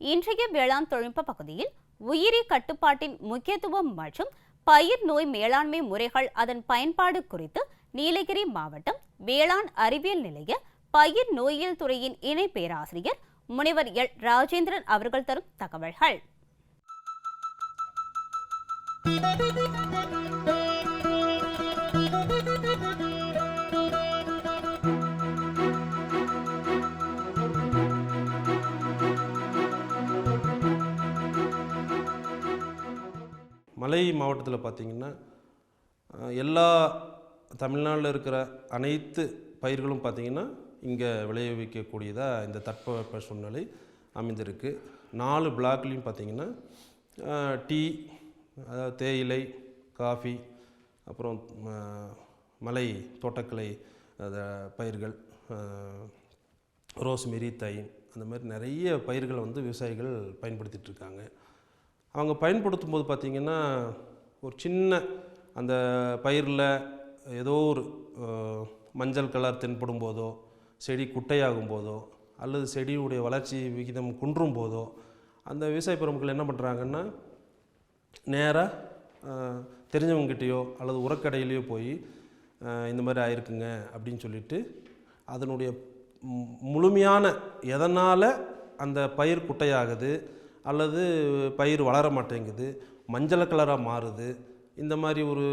இன்றைய வேளாண் தொழில்நுட்ப பகுதியில் உயிரி கட்டுப்பாட்டின் முக்கியத்துவம் மற்றும் பயிர் நோய் மேலாண்மை முறைகள் அதன் பயன்பாடு குறித்து நீலகிரி மாவட்டம் வேளாண் அறிவியல் நிலைய பயிர் நோயியல் துறையின் இணை பேராசிரியர் முனைவர் எல். ராஜேந்திரன் அவர்கள் தரும் தகவல்கள். மலை மாவட்டத்தில் பார்த்திங்கன்னா எல்லா தமிழ்நாட்டில் இருக்கிற அனைத்து பயிர்களும் பார்த்திங்கன்னா இங்கே விளைவிக்கக்கூடியதாக இந்த தட்பவெப்ப சூழ்நிலை அமைந்திருக்கு. நாலு பிளாக்லேயும் பார்த்திங்கன்னா டீ அதாவது தேயிலை காஃபி அப்புறம் மலை தோட்டக்கலை பயிர்கள் ரோஸ்மெரி தை அந்த மாதிரி நிறைய பயிர்களை வந்து விவசாயிகள் பயன்படுத்திகிட்ருக்காங்க அவங்க பயன்படுத்தும் போது பார்த்திங்கன்னா ஒரு சின்ன அந்த பயிரில் ஏதோ ஒரு மஞ்சள் கலர் தென்படும் போதோ செடி குட்டையாகும் போதோ அல்லது செடியுடைய வளர்ச்சி விகிதம் குன்றும் போதோ அந்த விவசாய பெருமக்கள் என்ன பண்ணுறாங்கன்னா நேராக தெரிஞ்சவங்ககிட்டயோ அல்லது உரக்கடையிலையோ போய் இந்த மாதிரி ஆயிருக்குங்க அப்படின்னு சொல்லிட்டு அதனுடைய முழுமையான எதனால் அந்த பயிர் குட்டையாகுது அல்லது பயிர் வளர மாட்டேங்குது மஞ்சள் கலராக மாறுது. இந்த மாதிரி ஒரு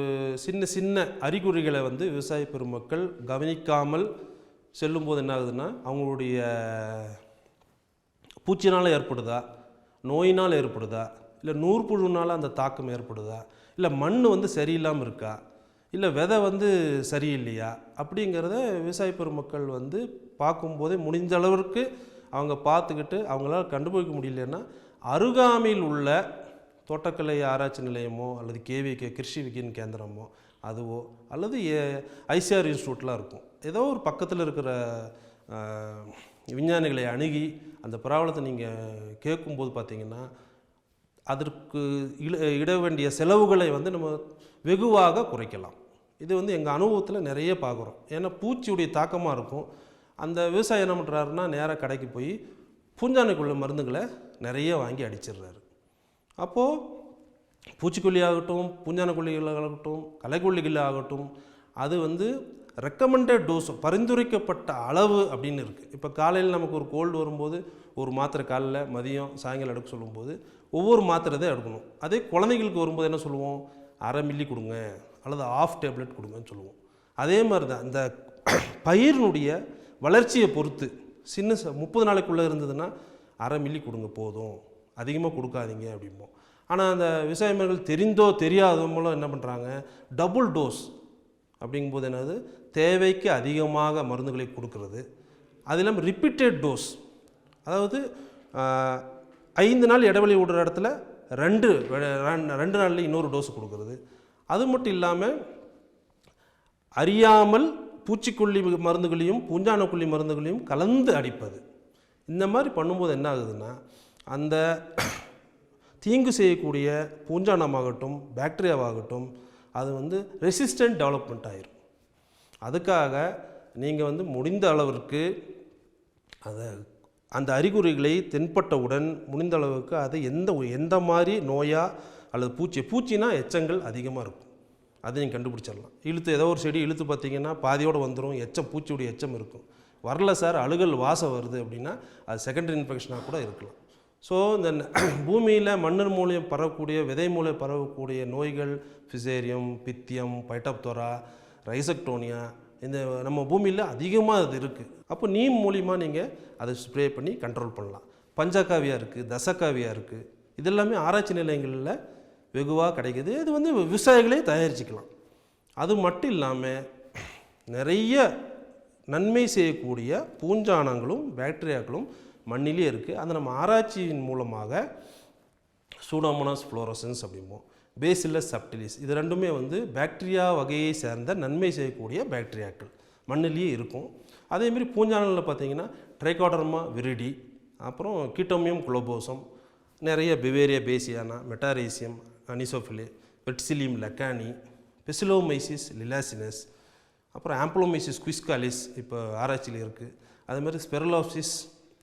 சின்ன சின்ன அறிகுறிகளை வந்து விவசாய பெருமக்கள் கவனிக்காமல் செல்லும்போது என்ன ஆகுதுன்னா அவங்களுடைய பூச்சினால் ஏற்படுதா? நோயினால் ஏற்படுதா? இல்லை நூற்புழுனால் அந்த தாக்கம் ஏற்படுதா? இல்லை மண் வந்து சரியில்லாமல் இருக்கா? இல்லை விதை வந்து சரியில்லையா? அப்படிங்கிறத விவசாய பெருமக்கள் வந்து பார்க்கும்போதே முடிஞ்ச அளவிற்கு அவங்க பார்த்துக்கிட்டு அவங்களால கண்டுபிடிக்க முடியலன்னா அருகாமையில் உள்ள தோட்டக்கலை ஆராய்ச்சி நிலையமோ அல்லது கேவிகே கிருஷி விகின் கேந்திரமோ அதுவோ அல்லது ஐசிஆர் இன்ஸ்டியூட்லாம் இருக்கும். ஏதோ ஒரு பக்கத்தில் இருக்கிற விஞ்ஞானிகளை அணுகி அந்த பிராபலத்தை நீங்கள் கேட்கும்போது பார்த்தீங்கன்னா அதற்கு இட இட வேண்டிய செலவுகளை வந்து நம்ம வெகுவாக குறைக்கலாம். இது வந்து எங்கள் அனுபவத்தில் நிறைய பார்க்குறோம் ஏன்னா பூச்சியுடைய தாக்கமாக இருக்கும். அந்த விவசாயி என்ன பண்ணுறாருன்னா நேராக கடைக்கு போய் பூஞ்சானைக்குள்ள மருந்துகளை நிறைய வாங்கி அடிச்சிடுறாரு. அப்போது பூச்சிக்கொல்லி ஆகட்டும் பூஞ்சானக்கொல்லிகள் ஆகட்டும் களைக்கொல்லிகள் ஆகட்டும் அது வந்து ரெக்கமெண்டட் டோஸ் பரிந்துரைக்கப்பட்ட அளவு அப்படின்னு இருக்குது இப்போ காலையில் நமக்கு ஒரு கோல்டு வரும்போது ஒரு மாத்திரை காலையில் மதியம் சாயங்காலம் எடுக்க சொல்லும்போது ஒவ்வொரு மாத்திரை தான் எடுக்கணும். அதே குழந்தைங்களுக்கு வரும்போது என்ன சொல்லுவோம்? அரை மில்லி கொடுங்க அல்லது ஆஃப் டேப்லெட் கொடுங்கன்னு சொல்லுவோம். அதே மாதிரி தான் இந்த பயிரினுடைய வளர்ச்சியை பொறுத்து சின்ன ச- முப்பது நாளைக்குள்ளே இருந்ததுன்னா அரை மில்லி கொடுங்க போதும். அதிகமாக கொடுக்காதீங்க அப்படிம்போம் ஆனால் அந்த விவசாயிகள் தெரிந்தோ தெரியாதோ மூலம் என்ன பண்ணுறாங்க டபுள் டோஸ் அப்படிங்கும்போது என்னது? தேவைக்கு அதிகமாக மருந்துகளை கொடுக்கறது. அது இல்லாமல் ரிப்பீட்டட் டோஸ் அதாவது ஐந்து நாள் இடைவெளி விடுற இடத்துல ரெண்டு ரெண்டு- ரெண்டு நாளில் இன்னொரு டோஸ் கொடுக்கறது. அது மட்டும் இல்லாமல் அறியாமல் பூச்சிக்கொல்லி மருந்துகளையும் பூஞ்சானக்கொல்லி மருந்துகளையும் கலந்து அடிப்பது. இந்த மாதிரி பண்ணும்போது என்ன ஆகுதுன்னா அந்த தீங்கு செய்யக்கூடிய பூஞ்சானமாகட்டும் பாக்டீரியாவாகட்டும் அது வந்து ரெசிஸ்டன்ட் டெவலப்மெண்ட் ஆகிரும் அதுக்காக நீங்கள் வந்து முடிந்த அளவிற்கு அதை அந்த அறிகுறிகளை தென்பட்டவுடன் முடிந்த அளவுக்கு அதை எந்த எந்த மாதிரி நோயா அல்லது பூச்சி பூச்சினா எச்சங்கள் அதிகமாக இருக்கும். அதை நீங்கள் கண்டுபிடிச்சிடலாம். இழுத்து ஏதோ ஒரு செடி இழுத்து பார்த்தீங்கன்னா பாதியோடு வந்துடும் எச்சம் பூச்சியுடைய எச்சம் இருக்கும். வரல சார் அழுகல் வாசம் வருது அப்படின்னா அது செகண்டரி இன்ஃபெக்ஷனாக கூட இருக்கலாம். ஸோ இந்த பூமியில் மண்ணர் மூலியம் பரவக்கூடிய விதை மூலம் பரவக்கூடிய நோய்கள் ஃபிசேரியம் பித்தியம் பைட்டப்தோரா ரைசக்டோனியா இந்த நம்ம பூமியில் அதிகமாக அது இருக்குது அப்போ நீம் மூலியமாக நீங்கள் அதை ஸ்ப்ரே பண்ணி கண்ட்ரோல் பண்ணலாம். பஞ்சகாவியா இருக்குது தசக்காவியாக இருக்குது இதெல்லாமே ஆராய்ச்சி நிலையங்களில் வெகுவாக கிடைக்கிது. இது வந்து விவசாயிகளே தயாரிச்சுக்கலாம். அது மட்டும் இல்லாமல் நிறைய நன்மை செய்யக்கூடிய பூஞ்சானங்களும் பாக்டீரியாக்களும் மண்ணிலே இருக்குது அதை நம்ம ஆராய்ச்சியின் மூலமாக சூடோமோனாஸ் ஃப்ளோரசன்ஸ் அப்படிம்போம் பேசில்லஸ் சப்டிலிஸ் இது ரெண்டுமே வந்து பாக்டீரியா வகையை சேர்ந்த நன்மை செய்யக்கூடிய பாக்டீரியாக்கள் மண்ணிலேயே இருக்கும். அதேமாரி பூஞ்சானங்களில் பார்த்தீங்கன்னா ட்ரைகோடர்மா விரிடி அப்புறம் கீட்டோமியம் குளோபோசம் நிறைய Beauveria bassiana Metarhizium anisopliae Verticillium lecanii Paecilomyces lilacinus அப்புறம் ஆம்ப்ளோமைசிஸ் குவிஸ்காலிஸ் இப்போ ஆராய்ச்சியில் இருக்குது அது மாதிரி ஸ்பெரலோசிஸ்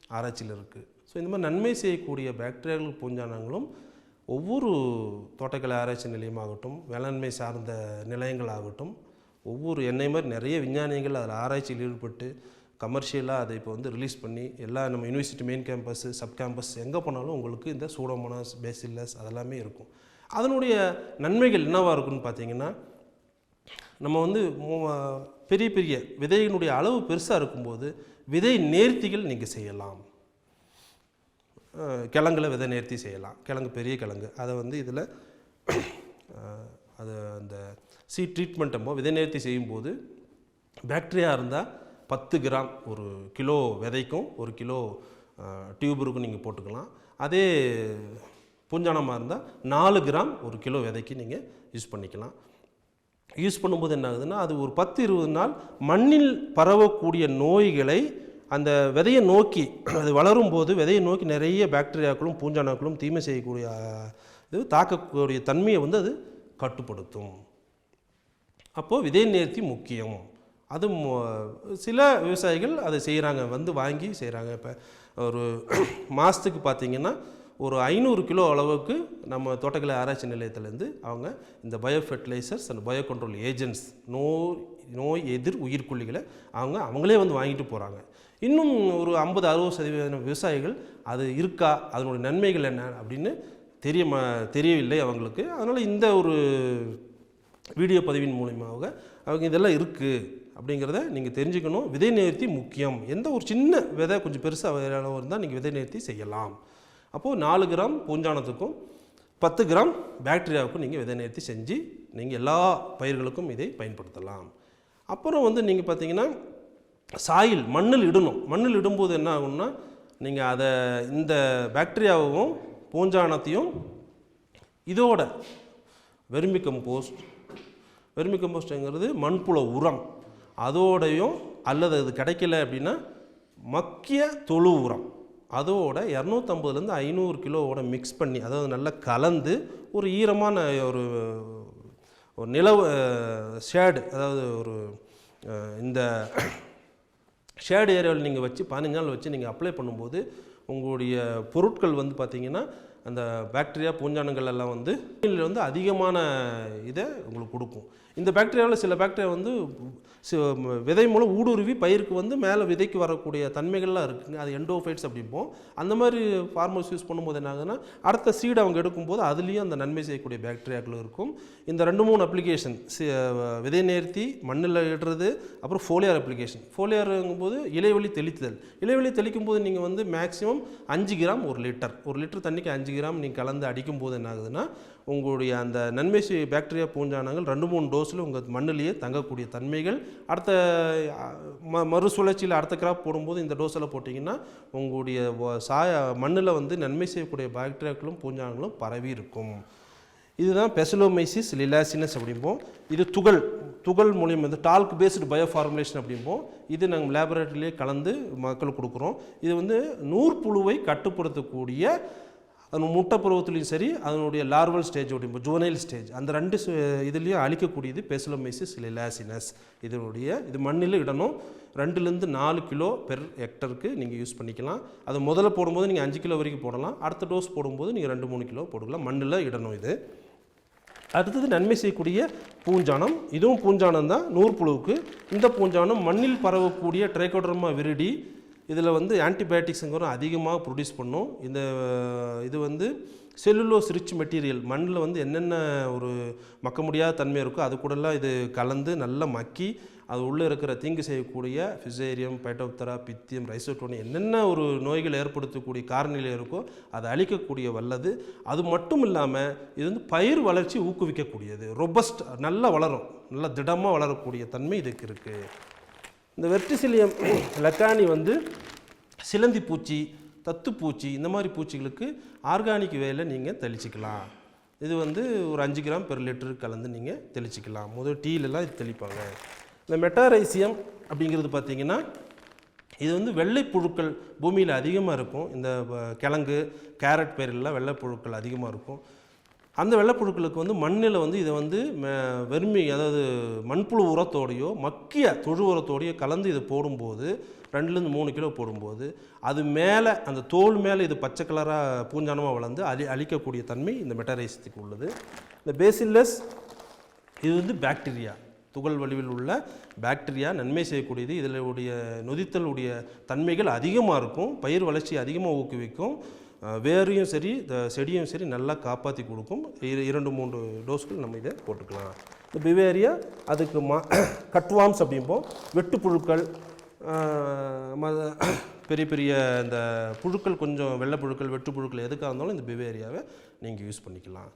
ஆராய்ச்சியில் இருக்குது ஸோ இந்த மாதிரி நன்மை செய்யக்கூடிய பாக்டீரியாக்கள் பூஞ்சானங்களும் ஒவ்வொரு தோட்டக்கலை ஆராய்ச்சி நிலையமாகட்டும் வேளாண்மை சார்ந்த நிலையங்கள் ஆகட்டும் ஒவ்வொரு என்னை மாதிரி நிறைய விஞ்ஞானிகள் அதில் ஆராய்ச்சியில் ஈடுபட்டு கமர்ஷியலாக அதை இப்போ வந்து ரிலீஸ் பண்ணி எல்லா நம்ம university main campus sub campus எங்கே போனாலும் உங்களுக்கு இந்த சூடோமோனாஸ் பேசில்லஸ் அதெல்லாமே இருக்கும். அதனுடைய நன்மைகள் என்னவாக இருக்குன்னு பார்த்தீங்கன்னா நம்ம வந்து பெரிய பெரிய விதையினுடைய அளவு பெருசாக இருக்கும்போது விதை நேர்த்திகள் நீங்கள் செய்யலாம். கிழங்குல விதை நேர்த்தி செய்யலாம். கிழங்கு பெரிய கிழங்கு. அதை வந்து இதில் அது அந்த சீ ட்ரீட்மெண்ட் நம்ம விதை நேர்த்தி செய்யும்போது பேக்டீரியா இருந்தால் பத்து கிராம் ஒரு கிலோ விதைக்கும் ஒரு கிலோ டியூபருக்கும் நீங்கள் போட்டுக்கலாம். அதே பூஞ்சானமாக இருந்தால் நாலு கிராம் ஒரு கிலோ விதைக்கு நீங்கள் யூஸ் பண்ணிக்கலாம். யூஸ் பண்ணும்போது என்ன ஆகுதுன்னா அது ஒரு பத்து இருபது நாள் மண்ணில் பரவக்கூடிய நோய்களை அந்த விதையை நோக்கி அது வளரும் போது விதையை நோக்கி நிறைய பாக்டீரியாக்களும் பூஞ்சானாக்களும் தீமை செய்யக்கூடிய இது தாக்கக்கூடிய தன்மையை வந்து அது கட்டுப்படுத்தும். அப்போது விதை நேர்த்தி முக்கியம். அது சில விவசாயிகள் அதை செய்கிறாங்க வந்து வாங்கி செய்கிறாங்க இப்போ ஒரு மாதத்துக்கு பார்த்தீங்கன்னா ஒரு ஐநூறு கிலோ அளவுக்கு நம்ம தோட்டக்கலை ஆராய்ச்சி நிலையத்திலேருந்து அவங்க இந்த bio fertilisers and bio control agents நோய் நோய் எதிர் உயிர்கொல்லிகளை அவங்க அவங்களே வந்து வாங்கிட்டு போகிறாங்க இன்னும் ஒரு ஐம்பது அறுபது சதவீதம் விவசாயிகள் அது இருக்கா? அதனுடைய நன்மைகள் என்ன? அப்படின்னு தெரிய தெரியவில்லை அவங்களுக்கு. அதனால் இந்த ஒரு வீடியோ பதிவின் மூலியமாக அவங்க இதெல்லாம் இருக்குது அப்படிங்கிறத நீங்கள் தெரிஞ்சுக்கணும். விதை நேர்த்தி முக்கியம். எந்த ஒரு சின்ன விதை கொஞ்சம் பெருசாக இருந்தால் நீங்கள் விதை நேர்த்தி செய்யலாம். அப்போது நாலு கிராம் பூஞ்சானத்துக்கும் பத்து கிராம் பாக்டீரியாவுக்கும் நீங்கள் விதை நேர்த்தி செஞ்சு நீங்கள் எல்லா பயிர்களுக்கும் இதை பயன்படுத்தலாம். அப்புறம் வந்து நீங்கள் பார்த்தீங்கன்னா சாயில் மண்ணில் இடணும். மண்ணில் இடும்போது என்ன ஆகும்னா நீங்கள் அதை இந்த பாக்டீரியாவும் பூஞ்சானத்தையும் இதோட வெர்மி கம்போஸ்ட் வெர்மி கம்போஸ்ட்டுங்கிறது மண்புழு உரம். அதோடையும் அல்லது அது கிடைக்கல அப்படின்னா மக்கிய தொழு உரம். அதோட இரநூத்தம்பதுலேருந்து ஐநூறு கிலோவோட மிக்ஸ் பண்ணி அதாவது நல்லா கலந்து ஒரு ஈரமான ஒரு ஒரு நிலவு ஷேடு அதாவது ஒரு இந்த ஷேடு ஏரியாவில் நீங்கள் வச்சு பதினஞ்சு நாள் வச்சு நீங்கள் அப்ளை பண்ணும்போது உங்களுடைய பொருட்கள் வந்து பார்த்தீங்கன்னா அந்த பாக்டீரியா பூஞ்சானங்கள் எல்லாம் வந்து வந்து அதிகமான இதை உங்களுக்கு கொடுக்கும். இந்த பாக்டீரியாவில் சில பாக்டீரியா வந்து விதை மூலம் ஊடுருவி பயிருக்கு வந்து மேலே விதைக்கு வரக்கூடிய தன்மைகள்லாம் இருக்குங்க. அது எண்டோஃபைட்ஸ் அப்படிம்போம். அந்த மாதிரி ஃபார்மர்ஸ் யூஸ் பண்ணும்போது என்ன ஆகுதுன்னா அடுத்த சீடு அவங்க எடுக்கும்போது அதுலேயும் அந்த நன்மை செய்யக்கூடிய பாக்டீரியாக்கள் இருக்கும். இந்த ரெண்டு மூணு அப்ளிகேஷன் விதை நேர்த்தி மண்ணில் இடுறது அப்புறம் ஃபோலியார் அப்ளிகேஷன் ஃபோலியாருங்கும்போது இலைவெளி தெளித்துதல் இலைவெளி தெளிக்கும் போது நீங்கள் வந்து மேக்ஸிமம் அஞ்சு கிராம் ஒரு லிட்டர். ஒரு லிட்டர் தண்ணிக்கு அஞ்சு கிராம் நீங்கள் கலந்து அடிக்கும் போது என்ன ஆகுதுன்னா உங்களுடைய அந்த நன்மை செய்ய பாக்டீரியா பூஞ்சானங்கள் ரெண்டு மூணு டோஸ் டோஸில் உங்கள் மண்ணிலேயே தங்கக்கூடிய தன்மைகள். அடுத்த ம மறுசுழற்சியில் அடுத்த கிராப் போடும்போது இந்த டோஸில் போட்டிங்கன்னா உங்களுடைய சாய மண்ணில் வந்து நன்மை செய்யக்கூடிய பாக்டீரியாக்களும் பூஞ்சாங்களும் பரவி இருக்கும். இதுதான் பெசலோமைசிஸ் லிலாசினஸ் அப்படிம்போம். இது துகள் துகள் மூலியம் வந்து டால்க் பேஸ்டு பயோ ஃபார்முலேஷன் அப்படிம்போம். இது நாங்கள் லேபரேட்டரியிலே கலந்து மக்களுக்கு கொடுக்குறோம். இது வந்து நூற்புழுவை கட்டுப்படுத்தக்கூடிய அது முட்டை பருவத்துலேயும் சரி அதனுடைய லார்வல் ஸ்டேஜ் அப்படிம்போம் ஜுவனைல் ஸ்டேஜ் அந்த ரெண்டு இதுலேயும் அழிக்கக்கூடியது பெசலோமைசிஸ் லிலாசினஸ் இதனுடைய இது மண்ணில் இடணும். ரெண்டுலேருந்து நாலு கிலோ பெர் ஹெக்டருக்கு நீங்கள் யூஸ் பண்ணிக்கலாம். அது முதல்ல போடும்போது நீங்கள் அஞ்சு கிலோ வரைக்கும் போடலாம். அடுத்த டோஸ் போடும்போது நீங்கள் ரெண்டு மூணு கிலோ போட்டுக்கலாம். மண்ணில் இடணும் இது. அடுத்தது நன்மை செய்யக்கூடிய பூஞ்சானம். இதுவும் பூஞ்சானம் தான் நூற்புழுவுக்கு. இந்த பூஞ்சானம் மண்ணில் பரவக்கூடிய ட்ரைகோடர்மா விரிடி இதில் வந்து ஆன்டிபயோட்டிக்ஸுங்கிற அதிகமாக ப்ரொடியூஸ் பண்ணும். இந்த இது வந்து செல்லுலோஸ் ரிச் மெட்டீரியல் மண்ணில் வந்து என்னென்ன ஒரு மக்க முடியாத தன்மை இருக்கோ அது கூடலாம் இது கலந்து நல்லா மக்கி அது உள்ளே இருக்கிற தீங்கு செய்யக்கூடிய ஃபிசேரியம் பைட்டோப்தரா பித்தியம் ரைசோட்டோனி என்னென்ன ஒரு நோய்கள் ஏற்படுத்தக்கூடிய காரணிகள் இருக்கோ அதை அழிக்கக்கூடிய வல்லது. அது மட்டும் இல்லாமல் இது வந்து பயிர் வளர்ச்சி ஊக்குவிக்கக்கூடியது. ரொபஸ்ட் நல்லா வளரும். நல்லா திடமாக வளரக்கூடிய தன்மை இதுக்கு இருக்குது இந்த வெர்டிசிலியம் லக்கானி வந்து சிலந்தி பூச்சி தத்துப்பூச்சி இந்த மாதிரி பூச்சிகளுக்கு ஆர்கானிக் வேலை நீங்கள் தெளிச்சிக்கலாம். இது வந்து ஒரு அஞ்சு கிராம் பெர் லிட்டரு கலந்து நீங்கள் தெளிச்சிக்கலாம். முதல் டீலெலாம் இது தெளிப்பாங்க. இந்த மெட்டாரைசியம் அப்படிங்கிறது பார்த்திங்கன்னா இது வந்து வெள்ளை புழுக்கள் பூமியில் அதிகமாக இருக்கும். இந்த கிழங்கு கேரட் பயிரெல்லாம் வெள்ளை புழுக்கள் அதிகமாக இருக்கும். அந்த வெள்ளைப்புழுக்களுக்கு வந்து மண்ணில் வந்து இதை வந்து ம- அதாவது மண்புழு உரத்தோடையோ மக்கிய தொழு உரத்தோடையோ கலந்து இதை போடும்போது ரெண்டுலேருந்து மூணு கிலோ போடும்போது அது மேலே அந்த தோல் மேலே இது பச்சை கலராக பூஞ்சானமாக வளர்ந்து அழி அழிக்கக்கூடிய தன்மை இந்த மெட்டரைசத்துக்கு உள்ளது. இந்த பேசில்லஸ் இது வந்து பாக்டீரியா. துகள் வடிவில் உள்ள பாக்டீரியா நன்மை செய்யக்கூடியது. இதில் உடைய நொதித்தல் உடைய தன்மைகள் அதிகமாக இருக்கும். பயிர் வளர்ச்சி அதிகமாக ஊக்குவிக்கும். வேரையும் சரி இந்த செடியும் சரி நல்லா காப்பாற்றி கொடுக்கும். இரு- இரண்டு மூன்று டோஸ்கள் நம்ம இதை போட்டுக்கலாம். இந்த பிவேரியா அதுக்கு மா கட்வாம்ஸ் அப்படிம்போம் வெட்டுப்புழுக்கள் புழுக்கள் பெரிய பெரிய இந்த புழுக்கள் கொஞ்சம் வெள்ளை புழுக்கள் வெட்டு புழுக்கள் எதுக்காக இருந்தாலும் இந்த பிவேரியாவை நீங்கள் யூஸ் பண்ணிக்கலாம்.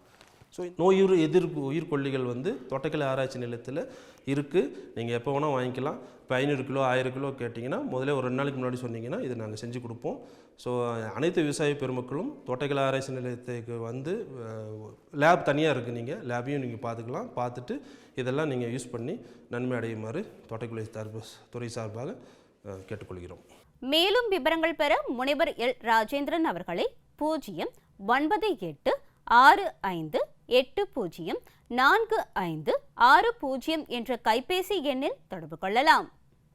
ஸோ நோயுறு எதிர் உயிர்கொல்லிகள் வந்து தோட்டக்கலை ஆராய்ச்சி நிலையத்தில் இருக்குது நீங்கள் எப்போ வேணால் வாங்கிக்கலாம். இப்போ ஐநூறு கிலோ ஆயிரம் கிலோ கேட்டிங்கன்னா முதல்ல ஒரு ரெண்டு நாளைக்கு முன்னாடி சொன்னீங்கன்னா இதை நாங்கள் செஞ்சு கொடுப்போம். ஸோ அனைத்து விவசாய பெருமக்களும் தோட்டக்கலை ஆராய்ச்சி நிலையத்துக்கு வந்து லேப் தனியாக இருக்குது நீங்கள் லேபையும் நீங்கள் பார்த்துக்கலாம் பார்த்துட்டு இதெல்லாம் நீங்கள் யூஸ் பண்ணி நன்மை அடையுமாறு தோட்டக்கலை சார்பு துறை சார்பாக கேட்டுக்கொள்கிறோம். மேலும் விவரங்கள் பெற முனைவர் எல். ராஜேந்திரன் அவர்களை பூஜ்ஜியம் ஒன்பது எட்டு ஆறு ஐந்து எட்டு பூஜ்ஜியம் நான்கு ஐந்து ஆறு பூஜ்ஜியம் என்ற கைபேசி எண்ணில் தொடர்பு கொள்ளலாம்.